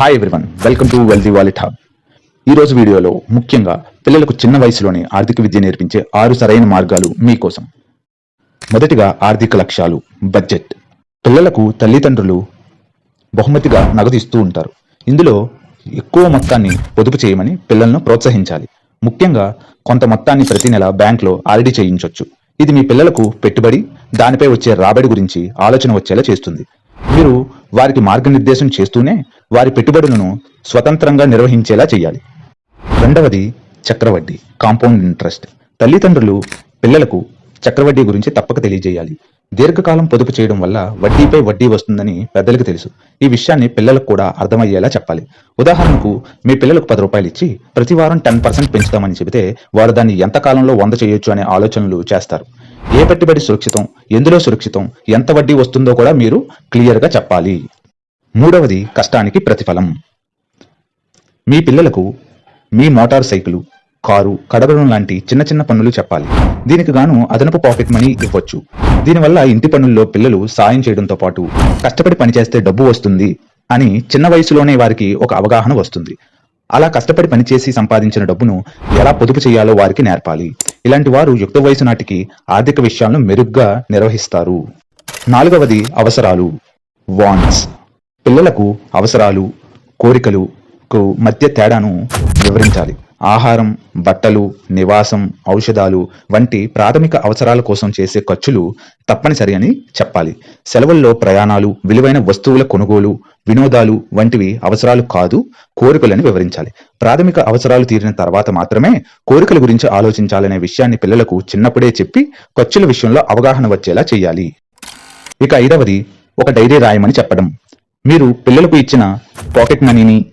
Hi everyone welcome to wealthy wallet hub ఈరోజు వీడియోలో ముఖ్యంగా పిల్లలకు చిన్న వయసులోనే ఆర్థిక విద్య నేర్పించే ఆరు సరైన మార్గాలు మీకోసం మొదటిగా ఆర్థిక లక్ష్యాలు బడ్జెట్. పిల్లలకు తల్లిదండ్రులు బహుమతిగా నగదు ఇస్తూ ఉంటారు. ఇందులో ఎక్కువ మొత్తాన్ని పొదుపు చేయమని పిల్లలను ప్రోత్సహించాలి. ముఖ్యంగా కొంత మొత్తాన్ని ప్రతి నెల బ్యాంక్లో ఆర్డీ చేయించవచ్చు ఇది మీ పిల్లలకు పెట్టుబడి దానిపై వచ్చే రాబడి గురించి ఆలోచన వచ్చేలా చేస్తుంది. మీరు వారికి మార్గనిర్దేశం చేస్తూనే వారి పెట్టుబడులను స్వతంత్రంగా నిర్వహించేలా చేయాలి. రెండవది చక్రవడ్డీ కాంపౌండ్ ఇంట్రెస్ట్. తల్లిదండ్రులు పిల్లలకు చక్రవడ్డీ గురించి తప్పక తెలియజేయాలి. దీర్ఘకాలం పొదుపు చేయడం వల్ల వడ్డీపై వడ్డీ వస్తుందని పెద్దలకు తెలుసు. ఈ విషయాన్ని పిల్లలకు కూడా అర్థమయ్యేలా చెప్పాలి. ఉదాహరణకు మీ పిల్లలకు పది రూపాయలు ఇచ్చి ప్రతి వారం టెన్ పర్సెంట్ పెంచుతామని చెబితే వారు దాన్ని ఎంతకాలంలో వంద చేయొచ్చు అనే ఆలోచనలు చేస్తారు. ఏ పెట్టుబడి సురక్షితం? ఎందులో సురక్షితం? ఎంత వడ్డీ వస్తుందో కూడా మీరు క్లియర్గా చెప్పాలి. మూడవది కష్టానికి ప్రతిఫలం. మీ పిల్లలకు మీ మోటార్ సైకిల్ కారు కడగడం లాంటి చిన్న చిన్న పనులు చెప్పాలి. దీనికి గాను అదనపు పాకెట్ మనీ ఇవ్వచ్చు. దీనివల్ల ఇంటి పనుల్లో పిల్లలు సాయం చేయడంతో పాటు కష్టపడి పనిచేస్తే డబ్బు వస్తుంది అని చిన్న వయసులోనే వారికి ఒక అవగాహన వస్తుంది. అలా కష్టపడి పనిచేసి సంపాదించిన డబ్బును ఎలా పొదుపు చేయాలో వారికి నేర్పాలి. ఇలాంటి వారు యుక్త వయసు నాటికి ఆర్థిక విషయాలను మెరుగ్గా నిర్వహిస్తారు. నాలుగవది అవసరాలు. వాన్స్ పిల్లలకు అవసరాలు కోరికలు మధ్య తేడాను వివరించాలి. ఆహారం బట్టలు నివాసం ఔషధాలు వంటి ప్రాథమిక అవసరాల కోసం చేసే ఖర్చులు తప్పనిసరి అని చెప్పాలి. సెలవుల్లో ప్రయాణాలు విలువైన వస్తువుల కొనుగోలు వినోదాలు వంటివి అవసరాలు కాదు కోరికలని వివరించాలి. ప్రాథమిక అవసరాలు తీరిన తర్వాత మాత్రమే కోరికల గురించి ఆలోచించాలనే విషయాన్ని పిల్లలకు చిన్నప్పుడే చెప్పి ఖర్చుల విషయంలో అవగాహన వచ్చేలా చేయాలి. ఇక ఐదవది ఒక డైరీ రాయమని చెప్పడం. మీరు పిల్లలకు ఇచ్చిన పాకెట్ మనీని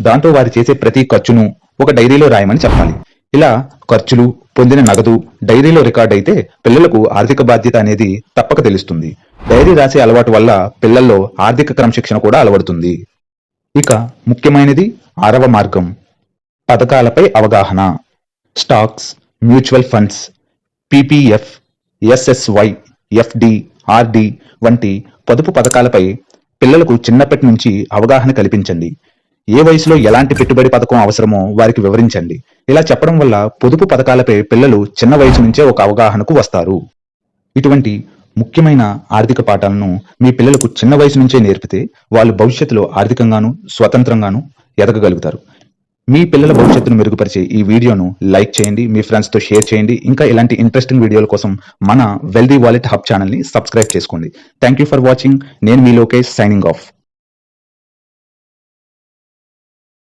దాంతో వారు చేసే ప్రతి ఖర్చును ఒక డైరీలో రాయమని చెప్పాలి. ఇలా ఖర్చులు పొందిన నగదు డైరీలో రికార్డ్ అయితే పిల్లలకు ఆర్థిక బాధ్యత అనేది తప్పక తెలుస్తుంది. డైరీ రాసే అలవాటు వల్ల పిల్లల్లో ఆర్థిక క్రమశిక్షణ కూడా అలవడుతుంది. ఇక ముఖ్యమైనది ఆరవ మార్గం పథకాలపై అవగాహన. Stocks mutual funds PPF SSY FD RD వంటి పొదుపు పథకాలపై పిల్లలకు చిన్నప్పటి నుంచి అవగాహన కల్పించండి. ఏ వయసులో ఎలాంటి పెట్టుబడి పథకం అవసరమో వారికి వివరించండి. ఇలా చెప్పడం వల్ల పొదుపు పథకాలపై పిల్లలు చిన్న వయసు నుంచే ఒక అవగాహనకు వస్తారు. ఇటువంటి ముఖ్యమైన ఆర్థిక పాఠాలను మీ పిల్లలకు చిన్న వయసు నుంచే నేర్పితే వాళ్ళు భవిష్యత్తులో ఆర్థికంగాను స్వతంత్రంగాను ఎదగగలుగుతారు. మీ పిల్లల భవిష్యత్తును మెరుగుపరిచే ఈ వీడియోను లైక్ చేయండి మీ ఫ్రెండ్స్తో షేర్ చేయండి ఇంకా ఇలాంటి ఇంట్రెస్టింగ్ వీడియోల కోసం మన వెల్దీ వాలెట్ హబ్ ఛానల్ని సబ్స్క్రైబ్ చేసుకోండి. Thank you for watching. నేను మీ లోకేష్ సైనింగ్ ఆఫ్.